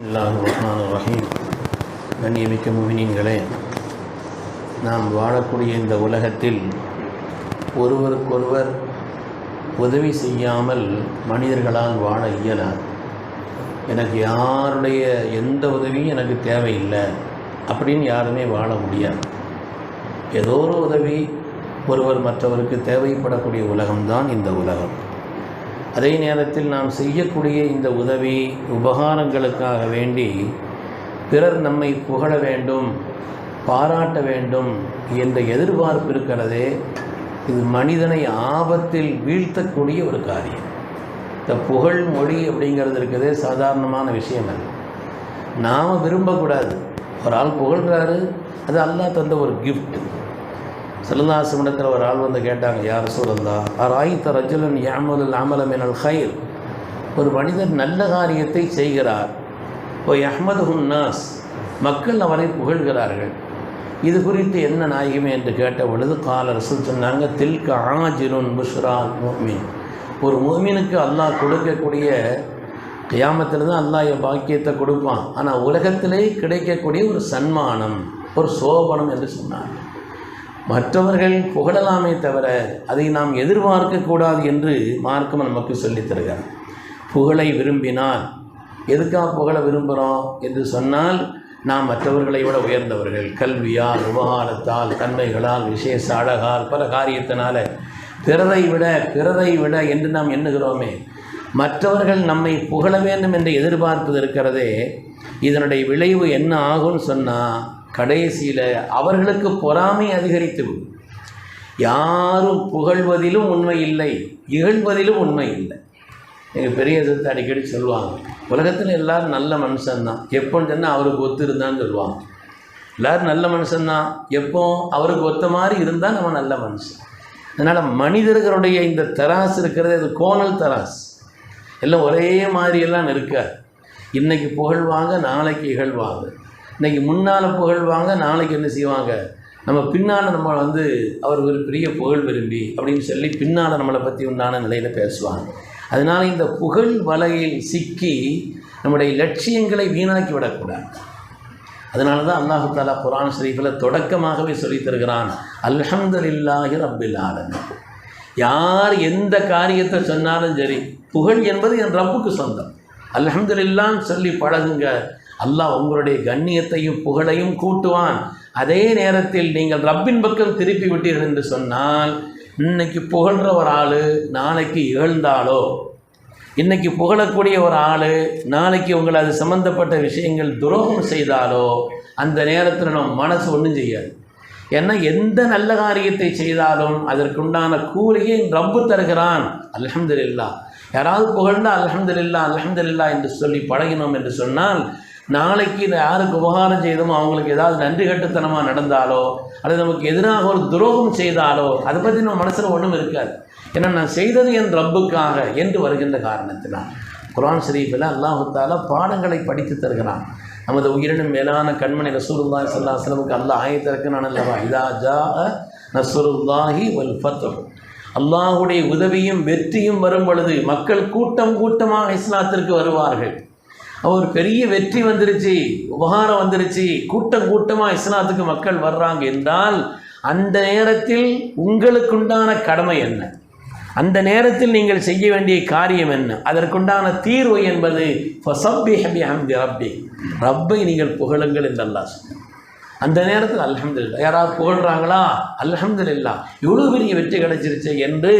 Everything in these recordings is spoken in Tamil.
அல்லாஹ் ரஹ்மான் ரஹீம் கண்ணியமிக்க முமினீன்களே நாம் வாழக்கூடிய இந்த உலகத்தில் ஒருவருக்கொருவர் உதவி செய்யாமல் மனிதர்களால் வாழ இயலாது. எனக்கு யாருடைய எந்த உதவியும் எனக்கு தேவையில்லை அப்படின்னு யாருமே வாழ முடியாது. ஏதோ ஒரு உதவி ஒருவர் மற்றவருக்கு தேவைப்படக்கூடிய உலகம்தான் இந்த உலகம். அதே நேரத்தில் நாம் செய்யக்கூடிய இந்த உதவி உபகாரங்களுக்காக வேண்டி பிறர் நம்மை புகழ வேண்டும். பாராட்ட வேண்டும் என்ற எதிர்பார்ப்பு இருக்கிறதே இது மனிதனை ஆபத்தில் வீழ்த்தக்கூடிய ஒரு காரியம். இந்த புகழ் மொழி அப்படிங்கிறது இருக்கிறதே சாதாரணமான விஷயம் அல்ல நாம் விரும்பக்கூடாது. ஒரு ஆள் புகழ்கிறாரு அது அல்லாஹ் தந்த ஒரு கிஃப்ட் செல்லதாசமிடத்தில் ஒரு ஆள் வந்து கேட்டாங்க யார் சூழல்லா ஆராய்த்த ரஜுலன் யாமலுல் அமலம் எனல் ஹைர் ஒரு மனிதர் நல்ல காரியத்தை செய்கிறார். ஓ அஹ்மது நாஸ் மக்கள் அவரை புகழ்கிறார்கள். இது குறித்து என்ன நாயகமே என்று கேட்ட பொழுது கால ரசூல் சொன்னாங்க தில்க ஆஜிலுன் புஷ்ரா மோமின் ஒரு மோமினுக்கு அல்லாஹ் கொடுக்கக்கூடிய கியாமத்தில் தான் அல்லாஹ் என் பாக்கியத்தை கொடுப்பான். ஆனால் உலகத்திலே கிடைக்கக்கூடிய ஒரு சன்மானம் ஒரு சோபனம் என்று சொன்னார் மற்றவர்கள் புகழலாமே தவிர அதை நாம் எதிர்பார்க்கக்கூடாது என்று மார்க்கம் நமக்கு சொல்லித் தருகிறார் புகழை விரும்பினால் எதுக்காக புகழ விரும்புகிறோம் என்று சொன்னால் நாம் மற்றவர்களை விட உயர்ந்தவர்கள். கல்வியால் உபகாரத்தால் தன்மைகளால் விசேஷ அழகால் பல காரியத்தினால பிறரை விட பிறரை விட என்று நாம் எண்ணுகிறோமே. மற்றவர்கள் நம்மை புகழ வேண்டும் என்று எதிர்பார்ப்பது இருக்கிறதே. இதனுடைய விளைவு என்ன ஆகும்னு சொன்னால் கடைசியில் அவர்களுக்கு பொறாமை அதிகரித்து விடும். யாரும் புகழ்வதிலும் உண்மை இல்லை இகழ்வதிலும் உண்மை இல்லை. எங்கள் பெரிய சித்த அடிக்கடி சொல்லுவாங்க உலகத்தில் எல்லாரும் நல்ல மனுஷன்தான். எப்போன்னு சொன்னால் அவருக்கு ஒத்து இருந்தான்னு சொல்லுவாங்க. எல்லோரும் நல்ல மனுஷன்தான். எப்போ அவருக்கு ஒத்த மாதிரி இருந்தால் நம்ம நல்ல மனுஷன். அதனால் மனிதர்களுடைய இந்த தராசு இருக்கிறது அது கோணல் தராசு. எல்லாம் ஒரே மாதிரியெல்லாம் இருக்காது. இன்றைக்கி புகழ்வாங்க நாளைக்கு இகழ்வாங்க இன்றைக்கி முன்னால் புகழ்வாங்க நாளைக்கு என்ன செய்வாங்க? நம்ம பின்னால் நம்ம வந்து அவர் ஒரு பெரிய புகழ் விரும்பி அப்படின்னு சொல்லி பின்னால் நம்மளை பற்றி உண்டான நிலையில் பேசுவாங்க. அதனால் இந்த புகழ் வலையில் சிக்கி நம்முடைய லட்சியங்களை வீணாக்கி விடக்கூடாது. அதனால தான் அல்லாஹு தாலா குரான் ஷரீஃபில் தொடக்கமாகவே சொல்லித்தருகிறான் அல்ஹம்துலில்லாஹி ரப்பில் ஆலமி யார் எந்த காரியத்தை சொன்னாலும் சரி புகழ் என்பது என் ரப்புக்கு சொந்தம். அல்ஹம்துலில்லான்னு சொல்லி பழகுங்க. அல்லாஹ் உங்களுடைய கண்ணியத்தையும் புகழையும் கூட்டுவான். அதே நேரத்தில் நீங்கள் ரப்பின் பக்கம் திருப்பி விட்டீர்கள் என்று சொன்னால் இன்னைக்கு புகழ்கிற ஒரு ஆள் நாளைக்கு இகழ்ந்தாலோ? இன்னைக்கு புகழக்கூடிய ஒரு ஆள் நாளைக்கு உங்களை அது சம்மந்தப்பட்ட விஷயங்கள் துரோகம் செய்தாலோ? அந்த நேரத்தில் நம்ம மனசு ஒன்றும் செய்யாது. ஏன்னா எந்த நல்ல காரியத்தை செய்தாலும் அதற்குண்டான கூலியை ரப்பு தருகிறான். அல்ஹம்துலில்லா யாராவது புகழ்ந்தா அல்ஹம்துலில்லா இல்லா என்று சொல்லி பழகினோம் என்று சொன்னால் நாளைக்கு யாருக்கு உபகாரம் செய்தோமோ அவங்களுக்கு ஏதாவது நன்றி கட்டுத்தனமாக நடந்தாலோ அல்லது நமக்கு எதிராக ஒரு துரோகம் செய்தாலோ அதை பற்றி நம்ம மனசில் ஒன்றும் இருக்காது. ஏன்னா நான் செய்தது என் ரப்புக்காக என்று வருகின்ற காரணத்தினால். குரான் ஷரீஃபில் அல்லாஹுத்தால பாடங்களை படித்து தருகிறான். நமது உயிரினும் மேலான கண்மணி ரசூலுல்லாஹி சல்லா அலைஹி அல்லா அல்லாஹ் ஆயத்திறக்கிறான் அல்லவா? இதா ஜா நஸ்ருல்லாஹி வல் ஃபத்ஹ் அல்லாஹுடைய உதவியும் வெற்றியும் வரும் பொழுது மக்கள் கூட்டம் கூட்டமாக இஸ்லாத்திற்கு வருவார்கள். ஒரு பெரிய வெற்றி வந்துருச்சு உபகாரம் வந்துருச்சு. கூட்டம் கூட்டமாக இஸ்லாத்துக்கு மக்கள் வர்றாங்க என்றால் அந்த நேரத்தில் உங்களுக்குண்டான கடமை என்ன? அந்த நேரத்தில் நீங்கள் செய்ய வேண்டிய காரியம் என்ன? அதற்குண்டான தீர்வு என்பது ரப்பை நீங்கள் புகழுங்கள் என்று அந்த நேரத்தில் அல்ஹம்துல்லா யாராவது புகழ்கிறாங்களா அல்ஹம்துல்லா இவ்வளோ பெரிய வெற்றி கிடைச்சிருச்சு என்று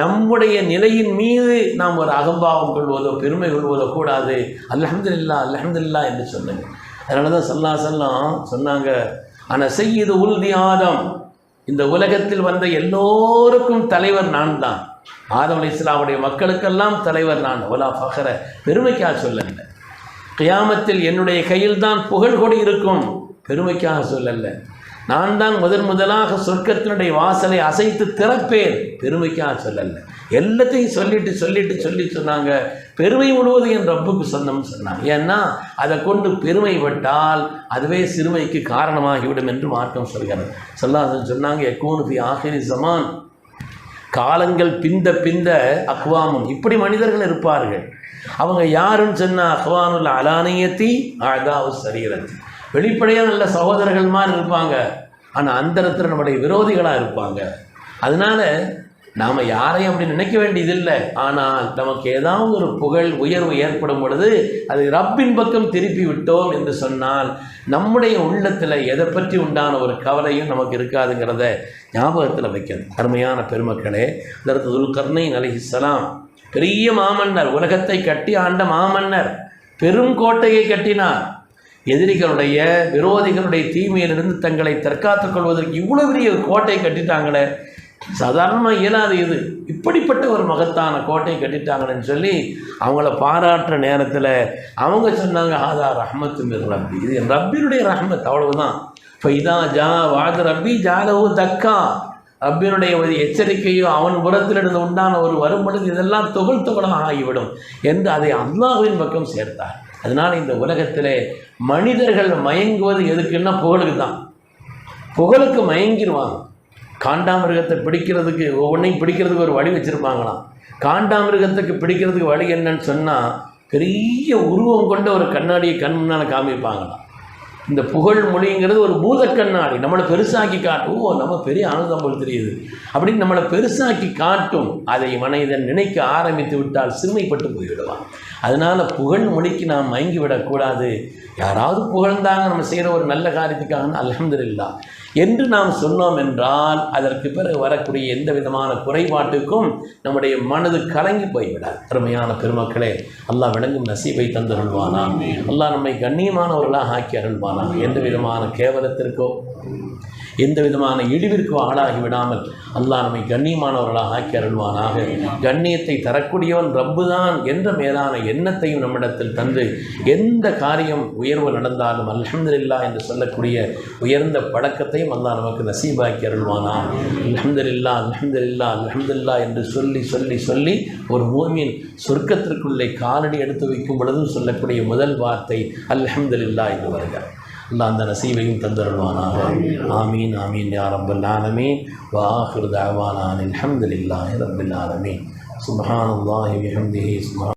நம்முடைய நிலையின் மீது நாம் ஒரு அகம்பாவம் கொள்வதோ பெருமை கொள்வதோ கூடாது. அல்ஹம்துல்லா அல்ஹம்துல்லா என்று சொன்னாங்க அதனால தான் சல்லா செல்லம் சொன்னாங்க ஆனால் செய்யுது உறுதி ஆதம். இந்த உலகத்தில் வந்த எல்லோருக்கும் தலைவர் நான் தான் ஆதம் அலி இஸ்லாமுடைய மக்களுக்கெல்லாம் தலைவர் நான். ஒலா ஃபஹர. பெருமைக்காக சொல்லல. கியாமத்தில் என்னுடைய கையில் தான் புகழ் கொடி இருக்கும். பெருமைக்காக சொல்லல. நான் தான் முதன் முதலாக சொர்க்கத்தினுடைய வாசலை அசைத்து திறப்பேன். பெருமைக்காக சொல்லல. எல்லாத்தையும் சொல்லிட்டு சொல்லிட்டு சொல்லி சொன்னாங்க. பெருமை முழுவதும் என் ரப்புக்கு சொந்தம்னு சொன்னாங்க. ஏன்னா அதை கொண்டு பெருமைப்பட்டால் அதுவே சிறுமைக்கு காரணமாகிவிடும் என்று மார்க்கம் சொல்கிறது. சொல்லாத சொன்னாங்க எக்கூனுபி ஆஹிரி ஜமான் காலங்கள் பிந்த பிந்த அக்வாமும். இப்படி மனிதர்கள் இருப்பார்கள். அவங்க யாருன்னு சொன்னால் அஹ்வானுல் அலானியத்தி அழகாவு சரீரத்தி வெளிப்படையாக நல்ல சகோதரர்கள் மாதிரி இருப்பாங்க. ஆனால் அந்தரத்தில் நம்முடைய விரோதிகளாக இருப்பாங்க. அதனால நாம் யாரையும் அப்படி நினைக்க வேண்டியதில்லை. ஆனால் நமக்கு ஏதாவது ஒரு புகழ் உயர்வு ஏற்படும் பொழுது அது ரப்பின் பக்கம் திருப்பி விட்டோம் என்று சொன்னால் நம்முடைய உள்ளத்தில் எதை பற்றி உண்டான ஒரு கவலையும் நமக்கு இருக்காதுங்கிறத ஞாபகத்தில் வைக்கணும். அருமையான பெருமக்களே அதற்கு துல்கர்ணை நலகிசலாம் பெரிய மாமன்னர் உலகத்தை கட்டி ஆண்ட மாமன்னர் பெரும் கோட்டையை கட்டினார். எதிரிகளுடைய விரோதிகளுடைய தீமையிலிருந்து தங்களை தற்காத்துக் கொள்வதற்கு இவ்வளோ பெரிய கோட்டை கட்டிட்டாங்களே. சாதாரணமாக இயலாது இது. இப்படிப்பட்ட ஒரு மகத்தான கோட்டை கட்டிட்டாங்கன்னு சொல்லி அவங்கள பாராட்டுற நேரத்தில் அவங்க சொன்னாங்க ஆதா ரஹமத்து மிர் ரப்பி. இது என் ரப்பினுடைய ரஹமத் அவ்வளவுதான். ஃபைதா ஜா வாத ரப்பி ஜாலவு தக்கா. ரப்பினுடைய ஒரு எச்சரிக்கையோ அவன் புறத்திலிருந்து உண்டான ஒரு வரும் இதெல்லாம் துகள் துகளாக ஆகிவிடும் என்று அதை அல்லாஹுவின் பக்கம் சேர்த்தார். அதனால் இந்த உலகத்திலே மனிதர்கள் மயங்குவது எதுக்குன்னா புகழுக்கு தான் புகழுக்கு மயங்கிடுவாங்க காண்டாமிருகத்தை பிடிக்கிறதுக்கு ஒவ்வொன்றையும் பிடிக்கிறதுக்கு ஒரு வழி வச்சுருப்பாங்களாம். காண்டாமிருகத்துக்கு பிடிக்கிறதுக்கு வழி என்னன்னு சொன்னால் பெரிய உருவம் கொண்ட ஒரு கண்ணாடியை கண் முன்னால் காமிப்பாங்களாம். இந்த புகழ் மொழிங்கிறது ஒரு பூத கண்ணாடி நம்மளை பெருசாக்கி காட்டும். ஓ நம்ம பெரிய ஆனந்தம் போல் தெரியுது அப்படின்னு நம்மளை பெருசாக்கி காட்டும். அதை மனிதன் நினைக்க ஆரம்பித்து விட்டால் சிறுமைப்பட்டு போய்விடுவான். அதனால் புகழ் மொழிக்கு நாம் மயங்கி விடக்கூடாது. யாராவது புகழ்ந்தாங்க நம்ம செய்கிற ஒரு நல்ல காரியத்துக்காக அல்ஹம்துலில்லா. என்று நாம் சொன்னோம் என்றால் அதற்கு பிறகு வரக்கூடிய எந்த விதமான குறைபாட்டுக்கும் நம்முடைய மனது கலங்கி போய்விடாது. அருமையான பெருமக்களே அல்லாஹ் விளங்கும் நசீபை தந்தருள்வானா அல்லாஹ் நம்மை கண்ணியமானவர்களாக ஆக்கி அருள்வானா எந்த விதமான கேவலத்திற்கோ எந்த விதமான இழிவிற்கு ஆளாகி விடாமல் அல்லாஹ் நம்மை கண்ணியமானவர்களாக ஆக்கி அருள்வானாக. கண்ணியத்தை தரக்கூடியவன் ரப்புதான். என்ற மேலான எண்ணத்தையும் நம்மிடத்தில் தந்து எந்த காரியம் உயர்வு நடந்தாலும் அலமதுல்லா என்று சொல்லக்கூடிய உயர்ந்த பழக்கத்தையும் அல்லாஹ் நமக்கு நசீபாக்கி அருள்வானா அலமதுல்லா அலமதுல்லா அலமதுல்லா என்று சொல்லி சொல்லி சொல்லி ஒரு மூமியின் சொர்க்கத்திற்குள்ளே காலடி எடுத்து வைக்கும் பொழுதும் சொல்லக்கூடிய முதல் வார்த்தை அல்ஹம்துலில்லா என்று வருகிறார். அல்லாஹ் அந்த நசீவையும் தந்தருள்வானாக ஆமீன் ஆமீன் யா ரப்பல் ஆலமீன் வாஹிர் தாவானான் அல்ஹம்துலில்லாஹி ரப்பில் ஆலமீன் சுப்ஹானல்லாஹி பிஹம்திஹி சுப்ஹான்